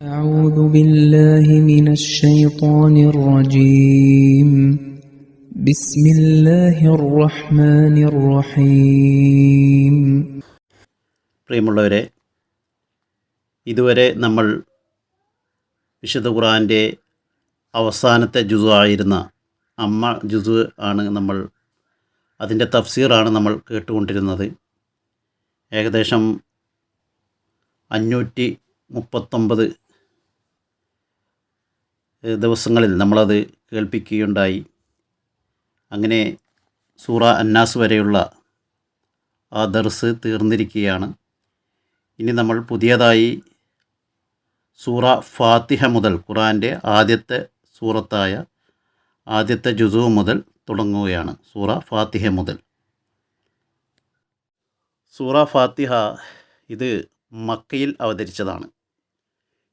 أعوذ بالله من الشيطان الرجيم بسم الله الرحمن الرحيم പ്രിയമുള്ളവരെ ഇതുവരെ നമ്മൾ വിശുദ്ധ ഖുറാൻ്റെ അവസാനത്തെ ജുസു ആയിരുന്ന അമ്മ ജുസു ആണ് നമ്മൾ അതിൻ്റെ തഫ്സീറാണ് നമ്മൾ കേട്ടുകൊണ്ടിരുന്നത് ഏകദേശം അഞ്ഞൂറ്റി മുപ്പത്തൊമ്പത് ഏഹ്, ദിവസങ്ങളിൽ നമ്മളത് കേൾപ്പിക്കുകയുണ്ടായി. അങ്ങനെ സൂറ അന്നാസ് വരെയുള്ള ആ ദർസ് തീർന്നിരിക്കുകയാണ്. ഇനി നമ്മൾ പുതിയതായി സൂറ ഫാത്തിഹ മുതൽ ഖുറാന്റെ ആദ്യത്തെ സൂറത്തായ ആദ്യത്തെ ജുസു മുതൽ തുടങ്ങുകയാണ് സൂറ ഫാത്തിഹ മുതൽ. സൂറ ഫാത്തിഹ ഇത് മക്കയിൽ അവതരിച്ചതാണ്.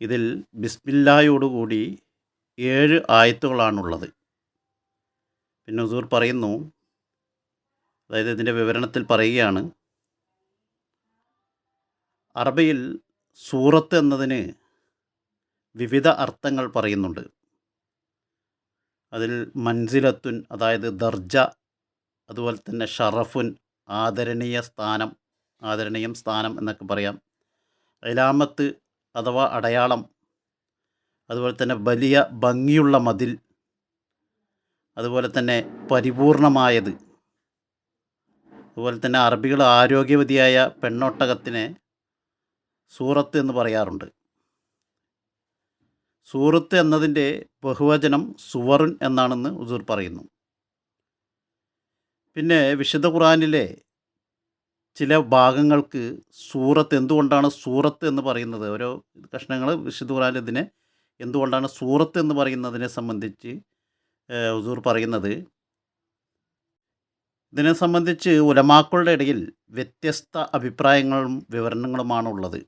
ഇതിൽ ബിസ്മില്ലായോടുകൂടി ഏഴ് ആയത്തുകളാണുള്ളത്. പിന്നെ ഹുസൂർ പറയുന്നു അതായത് ഇതിന്റെ വിവരണത്തിൽ പറയുകയാണ് അറബിയിൽ സൂറത്ത് എന്നതിന് വിവിധ അർത്ഥങ്ങൾ പറയുന്നുണ്ട്. അതിൽ മൻസിലത്തുൻ അതായത് ദർജ അതുപോലെ തന്നെ ഷറഫുൻ ആദരണീയ സ്ഥാനം ആദരണീയം സ്ഥാനം എന്നൊക്കെ പറയാം. ഇലാമത്ത് അഥവാ അടയാളം അതുപോലെ തന്നെ വലിയ ഭംഗിയുള്ള മതിൽ അതുപോലെ തന്നെ പരിപൂർണമായത് അതുപോലെ തന്നെ അറബികൾ ആരോഗ്യവതിയായ പെണ്ണൊട്ടകത്തിനെ സൂറത്ത് എന്ന് പറയാറുണ്ട്. സൂറത്ത് എന്നതിന്റെ ബഹുവചനം സുവറുൻ എന്നാണെന്ന് ഉസൂർ പറയുന്നു. പിന്നെ വിശുദ്ധ ഖുറാനിലെ ചില ഭാഗങ്ങൾക്ക് സൂറത്ത് എന്തുകൊണ്ടാണ് സൂറത്ത് എന്ന് പറയുന്നത്? ഓരോ കഷ്ണങ്ങൾ വിശുദ്ധ ഖുറാൻ ഇതിനെ എന്തുകൊണ്ടാണ് സൂറത്ത് എന്ന് പറയുന്നതിനെ സംബന്ധിച്ച് ഹുസൂർ പറയുന്നത്? ഇതിനെ സംബന്ധിച്ച് ഉലമാക്കളുടെ ഇടയിൽ വ്യത്യസ്ത അഭിപ്രായങ്ങളും വിവരണങ്ങളുമാണ് ഉള്ളത്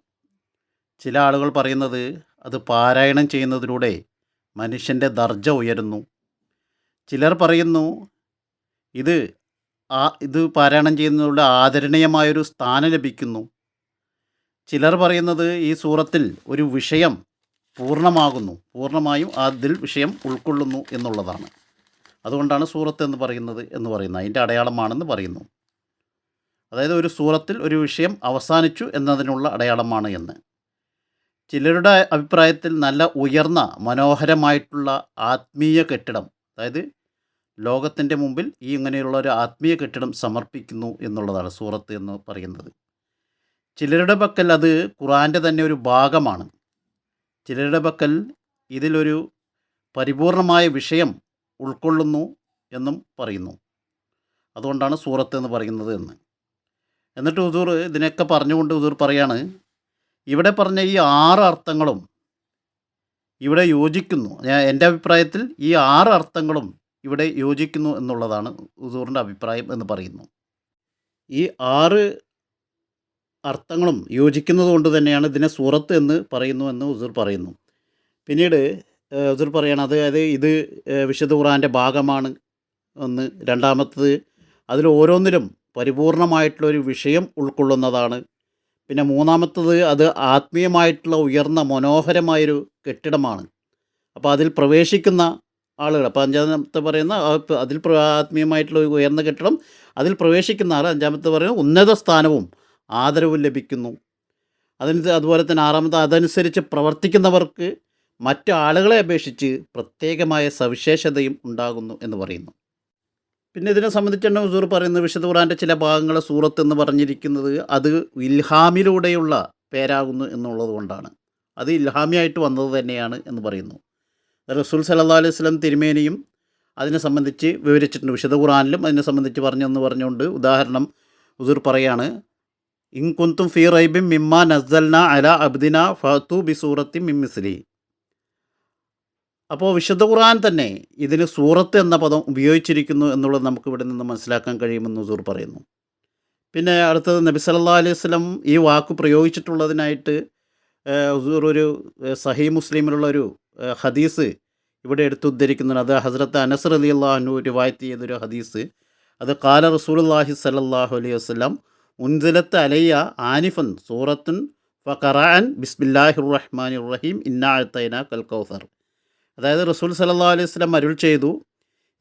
ചില ആളുകൾ പറയുന്നത് അത് പാരായണം ചെയ്യുന്നതിലൂടെ മനുഷ്യന്റെ ദർജ ഉയരുന്നു. ചിലർ പറയുന്നു ഇത് ആ ഇത് പാരായണം ചെയ്യുന്നതിലൂടെ ആദരണീയമായൊരു സ്ഥാനം ലഭിക്കുന്നു. ചിലർ പറയുന്നത് ഈ സൂറത്തിൽ ഒരു വിഷയം പൂർണമാകുന്നു. പൂർണമായും അതിൽ വിഷയം ഉൾക്കൊള്ളുന്നു എന്നുള്ളതാണ്. അതുകൊണ്ടാണ് സൂറത്ത് എന്ന് പറയുന്നത് എന്ന് പറയുന്നത്. അതിന്റെ അടയാളമാണെന്ന് പറയുന്നു. അതായത് ഒരു സൂറത്തിൽ ഒരു വിഷയം അവസാനിച്ചു എന്നതിനുള്ള അടയാളമാണ് എന്ന്. ചിലരുടെ അഭിപ്രായത്തിൽ നല്ല ഉയർന്ന മനോഹരമായിട്ടുള്ള ആത്മീയ കെട്ടിടം അതായത് ലോകത്തിന്റെ മുമ്പിൽ ഈ ഇങ്ങനെയുള്ള ഒരു ആത്മീയ കെട്ടിടം സമർപ്പിക്കുന്നു എന്നുള്ളതാണ് സൂറത്ത് എന്ന് പറയുന്നത്. ചിലരുടെ പക്കൽ അത് ഖുറാന്റെ തന്നെ ഒരു ഭാഗമാണ്. ചിലരുടെ പക്കൽ ഇതിലൊരു പരിപൂർണമായ വിഷയം ഉൾക്കൊള്ളുന്നു എന്നും പറയുന്നു. അതുകൊണ്ടാണ് സൂറത്ത് എന്ന് പറയുന്നത് എന്ന്. എന്നിട്ട് ഉദൂർ ഇതിനൊക്കെ പറഞ്ഞുകൊണ്ട് ഉദൂർ പറയാണ് ഇവിടെ പറഞ്ഞ ഈ ആറ് അർത്ഥങ്ങളും ഇവിടെ യോജിക്കുന്നു. ഞാൻ എന്റെ അഭിപ്രായത്തിൽ ഈ ആറ് അർത്ഥങ്ങളും ഇവിടെ യോജിക്കുന്നു എന്നുള്ളതാണ് ഉദൂറിന്റെ അഭിപ്രായം എന്ന് പറയുന്നു. ഈ ആറ് അർത്ഥങ്ങളും യോജിക്കുന്നത് കൊണ്ട് തന്നെയാണ് ഇതിനെ സൂറത്ത് എന്ന് പറയുന്നു എന്ന് ഉസുർ പറയുന്നു. പിന്നീട് ഉസുർ പറയണം അതായത് ഇത് വിശുദ്ധ ഖുറാന്റെ ഭാഗമാണ് ഒന്ന് രണ്ടാമത്തത് അതിൽ ഓരോന്നിലും പരിപൂർണമായിട്ടുള്ളൊരു വിഷയം ഉൾക്കൊള്ളുന്നതാണ്. പിന്നെ മൂന്നാമത്തത് അത് ആത്മീയമായിട്ടുള്ള ഉയർന്ന മനോഹരമായൊരു കെട്ടിടമാണ്. അപ്പോൾ അതിൽ പ്രവേശിക്കുന്ന ആളുകൾ അപ്പോൾ അഞ്ചാമത്തെ പറയുന്ന അതിൽ ആത്മീയമായിട്ടുള്ള ഉയർന്ന കെട്ടിടം അതിൽ പ്രവേശിക്കുന്ന ആൾ അഞ്ചാമത്തെ പറയുന്ന ഉന്നത സ്ഥാനവും ആദരവും ലഭിക്കുന്നു. അതിന് അതുപോലെ തന്നെ ആറാമത്തെ അതനുസരിച്ച് പ്രവർത്തിക്കുന്നവർക്ക് മറ്റു ആളുകളെ അപേക്ഷിച്ച് പ്രത്യേകമായ സവിശേഷതയും ഉണ്ടാകുന്നു എന്ന് പറയുന്നു. പിന്നെ ഇതിനെ സംബന്ധിച്ചാണ് ഹുസൂർ പറയുന്നത് വിശുദ്ധ ഖുറാന്റെ ചില ഭാഗങ്ങളെ സൂറത്ത് എന്ന് പറഞ്ഞിരിക്കുന്നത് അത് ഇൽഹാമിലൂടെയുള്ള പേരാകുന്നു എന്നുള്ളത് കൊണ്ടാണ്. അത് ഇൽഹാമിയായിട്ട് വന്നത് തന്നെയാണ് എന്ന് പറയുന്നു. റസൂൽ സല്ലാ അലൈഹി സ്വലം തിരുമേനിയും അതിനെ സംബന്ധിച്ച് വിവരിച്ചിട്ടുണ്ട്. വിശുദ്ധ ഖുറാനിലും അതിനെ സംബന്ധിച്ച് പറഞ്ഞെന്ന് പറഞ്ഞുകൊണ്ട് ഉദാഹരണം ഹുസൂർ പറയാണ്. ഇൻ ഫീ റൈബിം മിമ്മ നസ്ദൽന അല അബ്ദിന ഫത്തു ബി സൂറത്തി മിമ്മിസ്ലി അപ്പോൾ വിശുദ്ധ ഖുർആൻ തന്നെ ഇതിന് സൂറത്ത് എന്ന പദം ഉപയോഗിച്ചിരിക്കുന്നു എന്നുള്ളത് നമുക്ക് ഇവിടെ നിന്ന് മനസ്സിലാക്കാൻ കഴിയുമെന്ന് ഹുസൂർ പറയുന്നു. പിന്നെ അടുത്തത് നബി സല്ലാ അലൈഹി വസല്ലം ഈ വാക്ക് പ്രയോഗിച്ചിട്ടുള്ളതിനായിട്ട് ഹുസൂർ ഒരു സഹി മുസ്ലിമിലുള്ള ഒരു ഹദീസ് ഇവിടെ എടുത്തുദ്ധരിക്കുന്നുണ്ട്. അത് ഹസ്രത്ത് അനസർ അലി അള്ളാഹു റിവായത്ത് ചെയ്തൊരു ഹദീസ്. അത് കാല റസൂൽ റസൂലുള്ളാഹി സല്ലല്ലാഹു അലൈഹി വസല്ലം ഉൻസിലത്ത് അലയ്യ ആനിഫൻ സൂറത്തുൻ ഫഖറാൻ ബിസ്മില്ലാഹിർ റഹ്മാൻ റഹീം ഇന്നാഴത്തൈന കൽ കൗസർ. അതായത് റസൂൽ സല്ലല്ലാഹു അലൈഹി വസല്ലം അരുൾ ചെയ്തു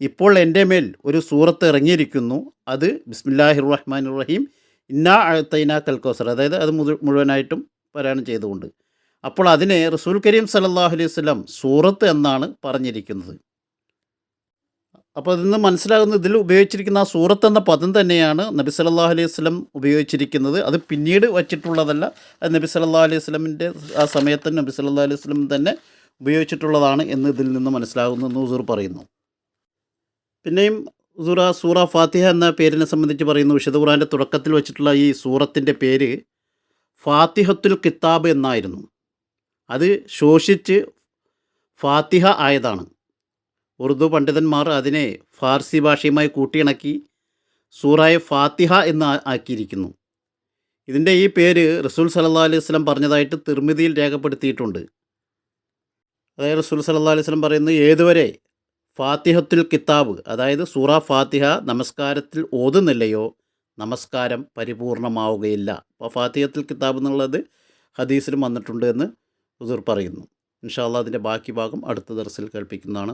ഇപ്പോൾ എന്റെ മേൽ ഒരു സൂറത്ത് ഇറങ്ങിയിരിക്കുന്നു അത് ബിസ്മില്ലാഹിർ റഹ്മാൻ റഹീം ഇന്നാ അഴത്തൈന കൽ കൗസർ. അതായത് അത് മുഴു- മുഴുവനായിട്ടും പാരായണം ചെയ്തുകൊണ്ട്. അപ്പോൾ അതിനെ റസൂൽ കരീം സല്ലല്ലാഹു അലൈഹി വസല്ലം സൂറത്ത് എന്നാണ് പറഞ്ഞിരിക്കുന്നത്. അപ്പോൾ ഇതിന്ന് മനസ്സിലാകുന്ന ഇതിൽ ഉപയോഗിച്ചിരിക്കുന്ന ആ സൂറത്ത് എന്ന പദം തന്നെയാണ് നബി സല്ലല്ലാഹു അലൈഹി വസല്ലം ഉപയോഗിച്ചിരിക്കുന്നത്. അത് പിന്നീട് വച്ചിട്ടുള്ളതല്ല. അത് നബി സല്ലല്ലാഹു അലൈഹി വസ്ലമിന്റെ ആ സമയത്ത് നബി സല്ലല്ലാഹു അലൈഹി വസല്ലം തന്നെ ഉപയോഗിച്ചിട്ടുള്ളതാണ് എന്ന് ഇതിൽ നിന്ന് മനസ്സിലാകുന്നു എന്ന് ഹുസൂർ പറയുന്നു. പിന്നെയും ഹുസൂർ ആ സൂറ ഫാത്തിഹ എന്ന പേരിനെ സംബന്ധിച്ച് പറയുന്നു. വിശുദ്ധ ഖുറാന്റെ തുടക്കത്തിൽ വെച്ചിട്ടുള്ള ഈ സൂറത്തിന്റെ പേര് ഫാത്തിഹത്തുൽ കിതാബ് എന്നായിരുന്നു. അത് ശോഷിച്ച് ഫാത്തിഹ ആയതാണ്. ഉറുദു പണ്ഡിതന്മാർ അതിനെ ഫാർസി ഭാഷയുമായി കൂട്ടിയിണക്കി സൂറായ ഫാത്തിഹ എന്ന് ആക്കിയിരിക്കുന്നു. ഇതിന്റെ ഈ പേര് റസൂൽ സല്ലല്ലാഹു അലൈഹി വസല്ലം പറഞ്ഞതായിട്ട് തിർമിതിയിൽ രേഖപ്പെടുത്തിയിട്ടുണ്ട്. അതായത് റസൂൽ സല്ലല്ലാഹു അലൈഹി വസല്ലം പറയുന്നത് ഏതുവരെ ഫാത്തിഹത്തുൽ കിതാബ് അതായത് സൂറ ഫാത്തിഹ നമസ്കാരത്തിൽ ഓതുന്നില്ലയോ നമസ്കാരം പരിപൂർണമാവുകയില്ല. അപ്പോൾ ഫാത്തിഹത്തുൽ കിതാബ് എന്നുള്ളത് ഹദീസിലും വന്നിട്ടുണ്ട് എന്ന് ഹുസൂർ പറയുന്നു. ഇൻഷാല്ല അതിന്റെ ബാക്കി ഭാഗം അടുത്ത ദർസിൽ കേൾപ്പിക്കുന്നതാണ്.